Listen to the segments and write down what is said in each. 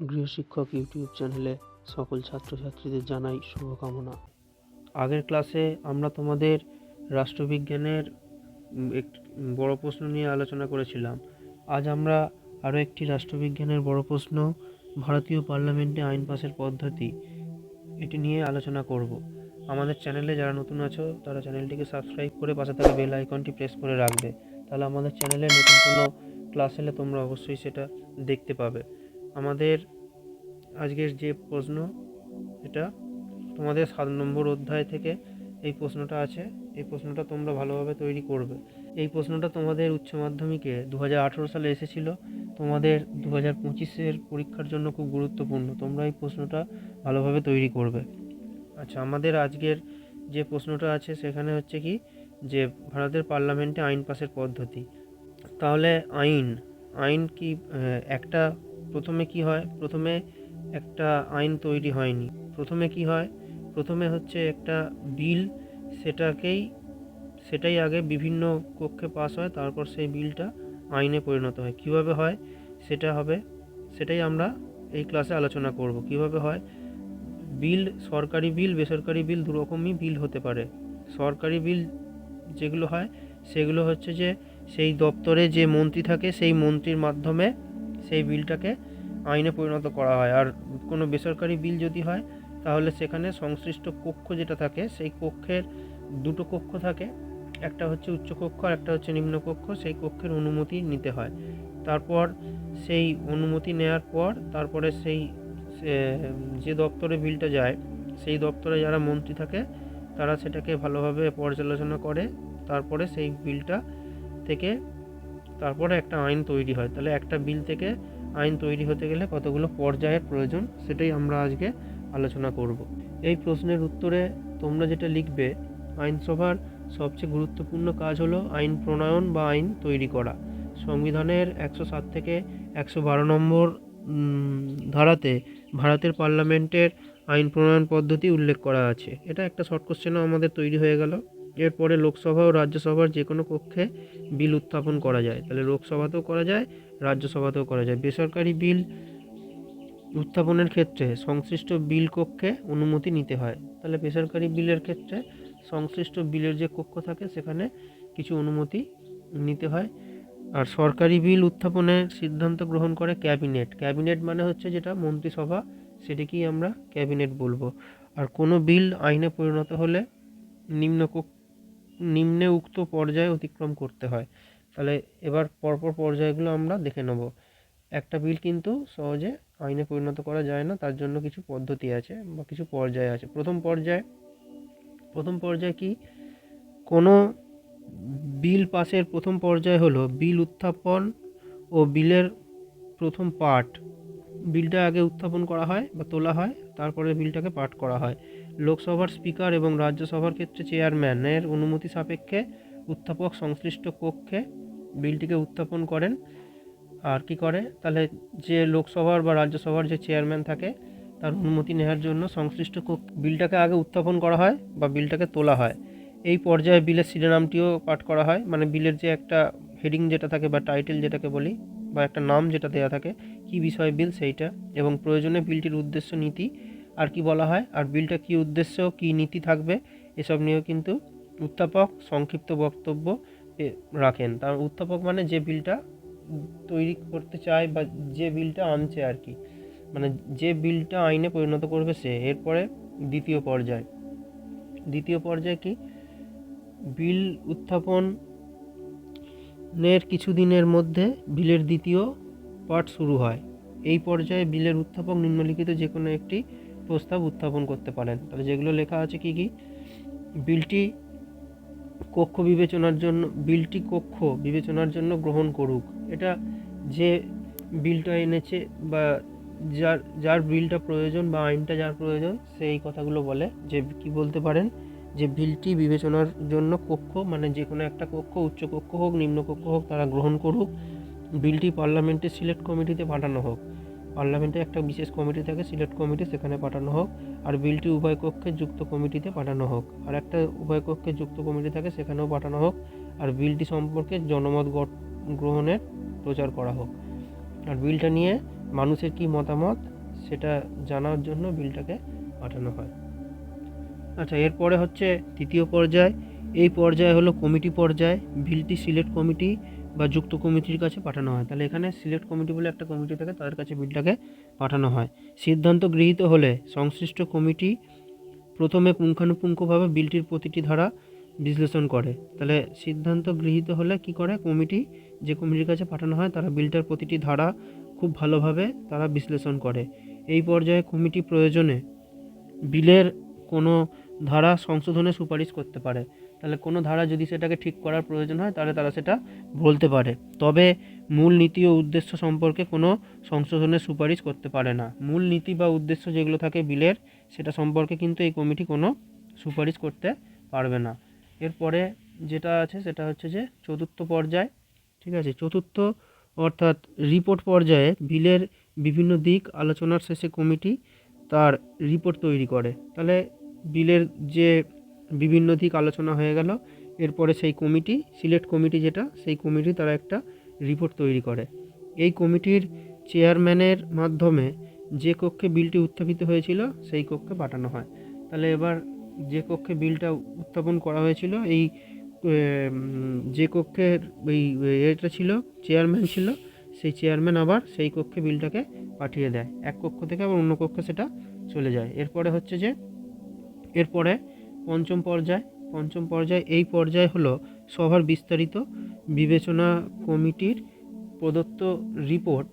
গৃহশিক্ষক YouTube চ্যানেলে সকল ছাত্রছাত্রীদের জানাই শুভকামনা। আগের ক্লাসে আমরা তোমাদের রাষ্ট্রবিজ্ঞানের একটি বড় প্রশ্ন নিয়ে আলোচনা করেছিলাম। আজ আমরা আরও একটি রাষ্ট্রবিজ্ঞানের বড় প্রশ্ন, ভারতীয় পার্লামেন্টে আইন পাশের পদ্ধতি, এটি নিয়ে আলোচনা করব। আমাদের চ্যানেলে যারা নতুন আছো, তারা চ্যানেলটিকে সাবস্ক্রাইব করে পাশে থাকা বেল আইকনটি প্রেস করে রাখবে। তাহলে আমাদের চ্যানেলে নতুন কোনো ক্লাস এলে তোমরা অবশ্যই সেটা দেখতে পাবে। আমাদের আজকের যে প্রশ্ন, এটা তোমাদের সাত নম্বর অধ্যায় থেকে এই প্রশ্নটা আছে। এই প্রশ্নটা তোমরা ভালোভাবে তৈরি করবে। এই প্রশ্নটা তোমাদের উচ্চ মাধ্যমিকে দু হাজার আঠেরো সালে এসেছিল। তোমাদের দু হাজার পঁচিশের পরীক্ষার জন্য খুব গুরুত্বপূর্ণ। তোমরা এই প্রশ্নটা ভালোভাবে তৈরি করবে। আচ্ছা আমাদের আজকের যে প্রশ্নটা আছে, সেখানে হচ্ছে কি যে ভারতের পার্লামেন্টে আইন পাসের পদ্ধতি। তাহলে আইন আইন কি একটা প্রথমে কি হয়? প্রথমে একটা আইন তৈরি হয়নি। প্রথমে কি হয়? প্রথমে হচ্ছে একটা বিল, সেটাকেই, সেটাই আগে বিভিন্ন কক্ষে পাস হয়, তারপর সেই বিলটা আইনে পরিণত হয়। কীভাবে হয়? সেটা হবে, সেটাই আমরা এই ক্লাসে আলোচনা করব। কীভাবে হয়? বিল, সরকারি বিল, বেসরকারি বিল দুরকমই বিল হতে পারে। সরকারি বিল যেগুলো হয়, সেগুলো হচ্ছে যে, সেই দপ্তরে যে মন্ত্রী থাকে, সেই মন্ত্রীর মাধ্যমে সেই বিলটাকে আইনে পরিণত করা হয়। আর কোনো বেসরকারি বিল যদি হয়, তাহলে সেখানে সংশ্লিষ্ট কক্ষ যেটা থাকে, সেই কক্ষের দুটো কক্ষ থাকে। একটা হচ্ছে উচ্চ কক্ষ আর একটা হচ্ছে নিম্ন কক্ষ। সেই কক্ষের অনুমতি নিতে হয়। তারপর সেই অনুমতি নেওয়ার পর তারপরে সেই যে দপ্তরে বিলটা যায়, সেই দপ্তরে যারা মন্ত্রী থাকে, তারা সেটাকে ভালোভাবে পর্যালোচনা করে। তারপরে সেই বিলটা থেকে তারপরে একটা আইন তৈরি হয়। তাহলে একটা বিল থেকে আইন তৈরি হতে গেলে কতগুলো পর্যায়ের প্রয়োজন সেটাই আমরা আজকে আলোচনা করব। এই প্রশ্নের উত্তরে তোমরা যেটা লিখবে, আইনসভার সবচেয়ে গুরুত্বপূর্ণ কাজ হলো আইন প্রণয়ন বা আইন তৈরি করা। সংবিধানের একশো সাত থেকে একশো বারো নম্বর ধারাতে ভারতের পার্লামেন্টের আইন প্রণয়ন পদ্ধতি উল্লেখ করা আছে। এটা একটা শর্ট কোশ্চেনও আমাদের তৈরি হয়ে গেল। এরপরে লোকসভা ও রাজ্যসভার যে কোনো কক্ষে বিল উত্থাপন করা যায়। তাহলে লোকসভাতেও করা যায়, রাজ্যসভাতেও করা যায়। বেসরকারি বিল উত্থাপনের ক্ষেত্রে সংশ্লিষ্ট বিল কক্ষে অনুমতি নিতে হয়। তাহলে বেসরকারি বিলের ক্ষেত্রে সংশ্লিষ্ট বিলের যে কক্ষ থাকে, সেখানে কিছু অনুমতি নিতে হয়। আর সরকারি বিল উত্থাপনের সিদ্ধান্ত গ্রহণ করে ক্যাবিনেট। ক্যাবিনেট মানে হচ্ছে যেটা? মন্ত্রিসভা, সেটিকেই আমরা ক্যাবিনেট বলব। আর কোনো বিল আইনে পরিণত হলে নিম্ন কক্ষ নিম্নে উক্ত পর্যায়ে অতিক্রম করতে হয়। তাহলে এবার পরপর পর্যায়গুলো আমরা দেখে নেব। একটা বিল কিন্তু সহজে আইনে পরিণত করা যায় না, তার জন্য কিছু পদ্ধতি আছে বা কিছু পর্যায় আছে। প্রথম পর্যায় প্রথম পর্যায় কি? কোনো বিল পাসের প্রথম পর্যায় হলো বিল উত্থাপন ও বিলের প্রথম পাঠ। বিলটা আগে উত্থাপন করা হয় বা তোলা হয়, তারপরে বিলটাকে পাঠ করা হয়। লোকসভার স্পিকার এবং রাজ্যসভার ক্ষেত্রে চেয়ারম্যানের অনুমতি সাপেক্ষে উত্থাপক সংশ্লিষ্ট কক্ষে বিলটিকে উত্থাপন করেন। আর কি করে? তাহলে যে লোকসভার বা রাজ্যসভার যে চেয়ারম্যান থাকে, তার অনুমতি নেওয়ার জন্য সংশ্লিষ্ট কক্ষ বিলটাকে আগে উত্থাপন করা হয় বা বিলটাকে তোলা হয়। এই পর্যায়ে বিলের শিরোনামটিও পাঠ করা হয়। মানে বিলের যে একটা হেডিং যেটা থাকে বা টাইটেল যেটাকে বলি, বা একটা নাম যেটা দেওয়া থাকে, কি বিষয় বিল, সেইটা। এবং প্রয়োজনে বিলটির উদ্দেশ্য, নীতি আর কি বলা হয়? আর বিলটা কি উদ্দেশ্য, কি নীতি থাকবে? এসব নিয়েও কিন্তু উত্থাপক সংক্ষিপ্ত বক্তব্য রাখেন। তার উত্থাপক মানে যে বিলটা তৈরি করতে চায় বা যে বিলটা আনছে আর কি। মানে যে বিলটা আইনে পরিণত করবে সে, এরপরে দ্বিতীয় পর্যায়। দ্বিতীয় পর্যায়ে কি? বিল উত্থাপনের কিছু দিনের মধ্যে বিলের দ্বিতীয় পাঠ শুরু হয়। এই পর্যায়ে বিলের উত্থাপক নিম্নলিখিত যে কোনো একটি প্রস্তাব উত্থাপন করতে পারেন। তাহলে যেগুলো লেখা আছে কি কি? বিলটি কক্ষ বিবেচনার জন্য, বিলটি কক্ষ বিবেচনার জন্য গ্রহণ করুক। এটা যে বিলটা এনেছে বা যার যার বিলটা প্রয়োজন বা আইনটা যার প্রয়োজন সেই কথাগুলো বলে যে কি বলতে পারেন? যে বিলটি বিবেচনার জন্য কক্ষ মানে যে কোনো একটা কক্ষ, উচ্চ কক্ষ হোক, নিম্ন কক্ষ হোক, তারা গ্রহণ করুক। বিলটি পার্লামেন্টের সিলেক্ট কমিটিতে পাঠানো হোক। পার্লামেন্টে একটা বিশেষ কমিটি থাকে সিলেক্ট কমিটি, সেখানে পাঠানো হোক। আর বিলটি উভয় কক্ষে যুক্ত কমিটিতে পাঠানো হোক। আর একটা উভয় কক্ষে যুক্ত কমিটি থাকে, সেখানেও পাঠানো হোক। আর বিলটি সম্পর্কে জনমত গ্রহণের প্রচার করা হোক। আর বিলটা নিয়ে মানুষের কি মতামত, সেটা জানার জন্য বিলটাকে পাঠানো হয়। আচ্ছা এরপরে হচ্ছে তৃতীয় পর্যায়। এই পর্যায়ে হলো কমিটি পর্যায়। বিলটি সিলেক্ট কমিটি বা যুক্ত কমিটির কাছে পাঠানো হয়। তাহলে এখানে সিলেক্ট কমিটি বলে একটা কমিটি থাকে, তাদের কাছে বিলটাকে পাঠানো হয়। সিদ্ধান্ত গৃহীত হলে সংশ্লিষ্ট কমিটি প্রথমে পুঙ্খানুপুঙ্খভাবে বিলটির প্রতিটি ধারা বিশ্লেষণ করে। তাহলে সিদ্ধান্ত গৃহীত হলে কি করে? কমিটি যে কমিটির কাছে পাঠানো হয়, তারা বিলটার প্রতিটি ধারা খুব ভালোভাবে তারা বিশ্লেষণ করে। এই পর্যায়ে কমিটি প্রয়োজনে বিলের কোনো ধারা সংশোধনের সুপারিশ করতে পারে। তাহলে কোনো ধারা যদি সেটাকে ঠিক করার প্রয়োজন হয়, তাহলে তারা সেটা বলতে পারে। তবে মূল নীতি ও উদ্দেশ্য সম্পর্কে কোনো সংশোধনের সুপারিশ করতে পারে না। মূল নীতি বা উদ্দেশ্য যেগুলো থাকে বিলের, সেটা সম্পর্কে কিন্তু এই কমিটি কোনো সুপারিশ করতে পারবে না। এরপরে যেটা আছে, সেটা হচ্ছে যে চতুর্থ পর্যায়, ঠিক আছে? চতুর্থ অর্থাৎ রিপোর্ট পর্যায়ে বিলের বিভিন্ন দিক আলোচনার শেষে কমিটি তার রিপোর্ট তৈরি করে। তাহলে বিলের যে বিভিন্ন দিক আলোচনা হয়ে গেল। এরপরে সেই কমিটি, সিলেক্ট কমিটি যেটা, সেই কমিটি তারা একটা রিপোর্ট তৈরি করে। এই কমিটির চেয়ারম্যানের মাধ্যমে যে কক্ষে বিলটি উত্থাপিত হয়েছিল, সেই কক্ষে পাঠানো হয়। তাহলে এবার যে কক্ষে বিলটা উত্থাপন করা হয়েছিল, এই যে কক্ষের এই, এটা ছিল চেয়ারম্যান ছিল, সেই চেয়ারম্যান আবার সেই কক্ষে বিলটাকে পাঠিয়ে দেয়। এক কক্ষ থেকে আবার অন্য কক্ষে সেটা চলে যায়। এরপরে হচ্ছে যে, এরপরে পঞ্চম পর্যায়। পঞ্চম পর্যায়, এই পর্যায় হলো সভার বিস্তারিত বিবেচনা কমিটির প্রদত্ত রিপোর্ট।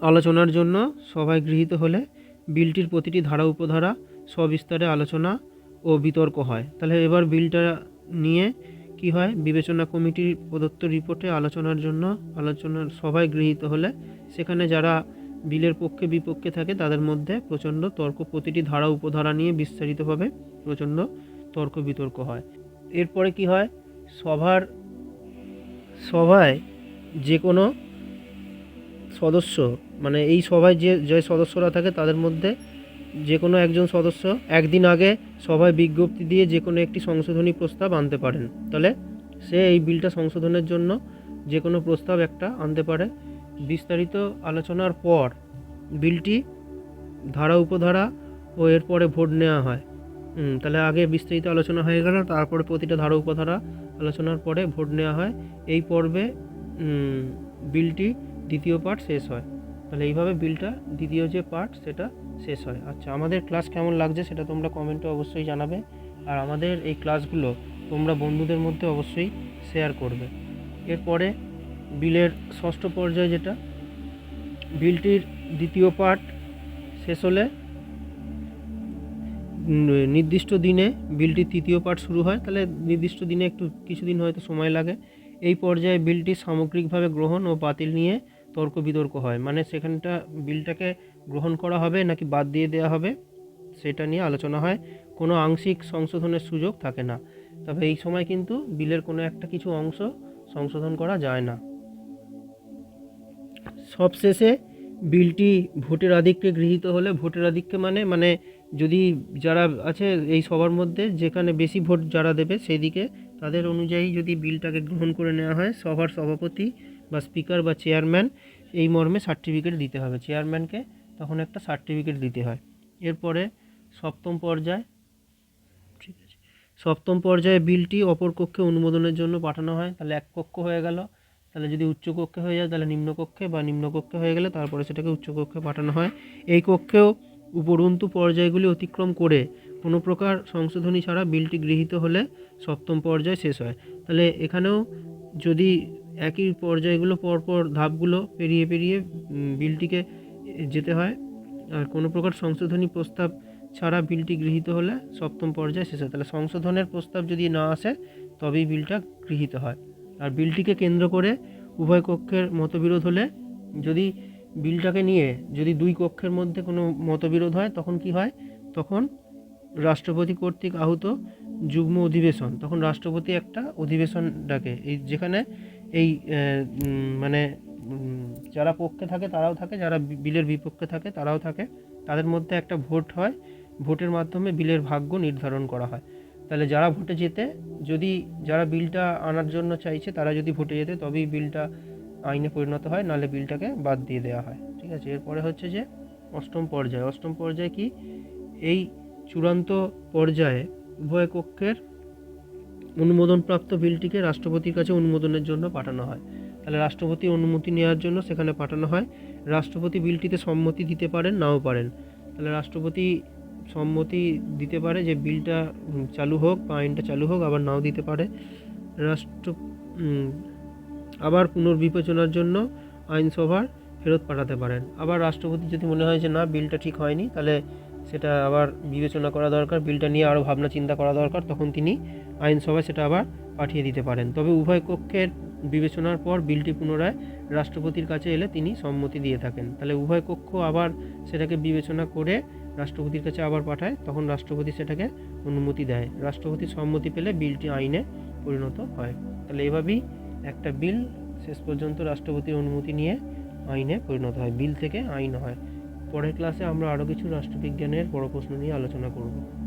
আলোচনার জন্য সভায় গৃহীত হলে বিলটির প্রতিটি ধারা, উপধারা সবিস্তারে আলোচনা ও বিতর্ক হয়। তাহলে এবার বিলটা নিয়ে কি হয়? বিবেচনা কমিটির প্রদত্ত রিপোর্টে আলোচনার জন্য আলোচনার সভায় গৃহীত হলে সেখানে যারা বিলের পক্ষে বিপক্ষে থাকে, তাদের মধ্যে প্রচণ্ড তর্ক প্রতিটি ধারা উপধারা নিয়ে বিস্তারিতভাবে প্রচণ্ড তর্ক বিতর্ক হয়। এরপরে কি হয়? সভার, সভায় যে কোনো সদস্য মানে এই সভায় যে যে সদস্যরা থাকে তাদের মধ্যে যে কোনো একজন সদস্য একদিন আগে সভায় বিজ্ঞপ্তি দিয়ে যে কোনো একটি সংশোধনী প্রস্তাব আনতে পারেন। তাহলে সে এই বিলটা সংশোধনের জন্য যে কোনো প্রস্তাব একটা আনতে পারে। বিস্তারিত আলোচনার পর বিলটি ধারা, উপধারা ও এরপরে ভোট নেওয়া হয়। তাহলে আগে বিস্তারিত আলোচনা হয়ে গেল, তারপরে প্রতিটা ধারা, উপধারা আলোচনার পরে ভোট নেওয়া হয়। এই পর্বে বিলটি দ্বিতীয় পার্ট শেষ হয়। তাহলে এইভাবে বিলটা দ্বিতীয় যে পার্ট সেটা শেষ হয়। আচ্ছা আমাদের ক্লাস কেমন লাগছে সেটা তোমরা কমেন্টে অবশ্যই জানাবে। আর আমাদের এই ক্লাসগুলো তোমরা বন্ধুদের মধ্যে অবশ্যই শেয়ার করবে। এরপরে বিলের ষষ্ঠ পর্যায়ে যেটা, বিলটির দ্বিতীয় পার্ট শেষ হলে নির্দিষ্ট দিনে বিলটির তৃতীয় পার্ট শুরু হয়। তাহলে নির্দিষ্ট দিনে একটু কিছুদিন হয়তো সময় লাগে। এই পর্যায়ে বিলটি সামগ্রিকভাবে গ্রহণ ও বাতিল নিয়ে তর্ক বিতর্ক হয়। মানে সেখানটা বিলটাকে গ্রহণ করা হবে নাকি বাদ দিয়ে দেওয়া হবে, সেটা নিয়ে আলোচনা হয়। কোনো আংশিক সংশোধনের সুযোগ থাকে না। তবে এই সময় কিন্তু বিলের কোনো একটা কিছু অংশ সংশোধন করা যায় না। সবশেষে বিলটি ভোটের আধিক্যে গৃহীত হলে ভোটের আধিক্যে মানে মানে যদি যারা আছে এই সবার মধ্যে, যেখানে বেশি ভোট যারা দেবে সেই দিকে তাদের অনুযায়ী যদি বিলটাকে গ্রহণ করে নেওয়া হয়, সভার সভাপতি বা স্পিকার বা চেয়ারম্যান এই মর্মে সার্টিফিকেট দিতে হবে। চেয়ারম্যানকে তখন একটা সার্টিফিকেট দিতে হয়। এরপরে সপ্তম পর্যায়, ঠিক আছে, সপ্তম পর্যায়ে বিলটি অপর কক্ষে অনুমোদনের জন্য পাঠানো হয়। তাহলে এক কক্ষ হয়ে গেল। তাহলে যদি উচ্চ কক্ষে হয়ে যায়, তাহলে নিম্ন কক্ষে বা নিম্ন কক্ষে হয়ে গেলে তারপরে সেটাকে উচ্চ কক্ষে পাঠানো হয়। এই কক্ষেও উপরন্তু পর্যায়গুলি অতিক্রম করে কোনো প্রকার সংশোধনী ছাড়া বিলটি গৃহীত হলে সপ্তম পর্যায় শেষ হয়। তাহলে এখানেও যদি একই পর্যায়গুলো পরপর ধাপগুলো পেরিয়ে পেরিয়ে বিলটিকে যেতে হয়, আর কোনো প্রকার সংশোধনী প্রস্তাব ছাড়া বিলটি গৃহীত হলে সপ্তম পর্যায়ে শেষ হয়। তাহলে সংশোধনের প্রস্তাব যদি না আসে, তবেই বিলটা গৃহীত হয়। আর বিলটিকে কেন্দ্র করে উভয় কক্ষের মতবিরোধ হলে যদি বিলটাকে নিয়ে যদি দুই কক্ষের মধ্যে কোনো মতবিরোধ হয়, তখন কি হয়? তখন রাষ্ট্রপতি কর্তৃক আহত যুগ্ম অধিবেশন। তখন রাষ্ট্রপতি একটা অধিবেশন ডাকে। এই যেখানে এই মানে যারা পক্ষে থাকে তারাও থাকে, যারা বিলের বিপক্ষে থাকে তারাও থাকে। তাদের মধ্যে একটা ভোট হয়। ভোটের মাধ্যমে বিলের ভাগ্য নির্ধারণ করা হয়। তাহলে যারা ভোটে যেতে যদি যারা বিলটা আনার জন্য চাইছে, তারা যদি ভোটে যেতে তবেই বিলটা আইনে পরিণত হয়, নাহলে বিলটাকে বাদ দিয়ে দেওয়া হয়। ঠিক আছে? এরপরে হচ্ছে যে, অষ্টম পর্যায়। অষ্টম পর্যায়ে কি? এই চূড়ান্ত পর্যায়ে উভয় কক্ষের অনুমোদনপ্রাপ্ত বিলটিকে রাষ্ট্রপতির কাছে অনুমোদনের জন্য পাঠানো হয়। তাহলে রাষ্ট্রপতি অনুমতি নেওয়ার জন্য সেখানে পাঠানো হয়। রাষ্ট্রপতি বিলটিতে সম্মতি দিতে পারেন, নাও পারেন। তাহলে রাষ্ট্রপতি সম্মতি দিতে পারে যে বিলটা চালু হোক বা আইনটা চালু হোক, আবার নাও দিতে পারে। রাষ্ট্র আবার পুনর্বিবেচনার জন্য আইনসভার ফেরত পাঠাতে পারেন। আবার রাষ্ট্রপতি যদি মনে হয় যে না, বিলটা ঠিক হয়নি, তাহলে সেটা আবার বিবেচনা করা দরকার, বিলটা নিয়ে আরও ভাবনা চিন্তা করা দরকার, তখন তিনি আইনসভায় সেটা আবার পাঠিয়ে দিতে পারেন। তবে উভয় কক্ষের বিবেচনার পর বিলটি পুনরায় রাষ্ট্রপতির কাছে এলে তিনি সম্মতি দিয়ে থাকেন। তাহলে উভয় কক্ষ আবার সেটাকে বিবেচনা করে রাষ্ট্রপতির কাছে আবার পাঠায়, তখন রাষ্ট্রপতি সেটাকে অনুমতি দেয়। রাষ্ট্রপতির সম্মতি পেলে বিলটি আইনে পরিণত হয়। তাহলে এভাবেই একটা বিল শেষ পর্যন্ত রাষ্ট্রপতির অনুমতি নিয়ে আইনে পরিণত হয়, বিল থেকে আইন হয়। পরের ক্লাসে আমরা আরও কিছু রাষ্ট্রবিজ্ঞানের বড় প্রশ্ন নিয়ে আলোচনা করব।